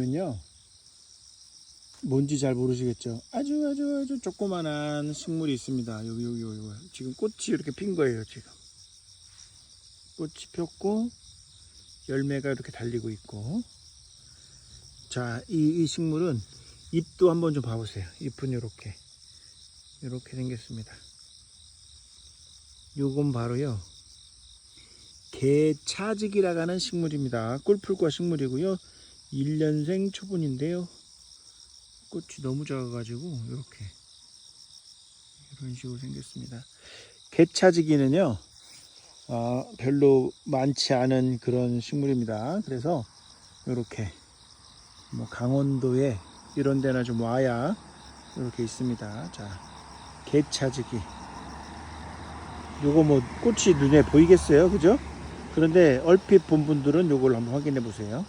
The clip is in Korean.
면요. 뭔지 잘 모르시겠죠? 아주 아주 아주 조그만한 식물이 있습니다. 여기 여기 여기. 지금 꽃이 이렇게 핀 거예요 지금. 꽃이 폈고 열매가 이렇게 달리고 있고. 자 이 이 식물은 잎도 한번 좀 봐보세요. 잎은 이렇게. 이렇게 생겼습니다. 요건 바로요. 개차직이라고 하는 식물입니다. 꿀풀과 식물이고요 1년생 초분인데요. 꽃이 너무 작아가지고 이렇게 이런 식으로 생겼습니다. 개차지기는요, 어, 별로 많지 않은 그런 식물입니다. 그래서 이렇게 뭐 강원도에 이런 데나 좀 와야 이렇게 있습니다. 자, 개차지기. 요거 뭐 꽃이 눈에 보이겠어요, 그죠? 그런데 얼핏 본 분들은 요걸 한번 확인해 보세요.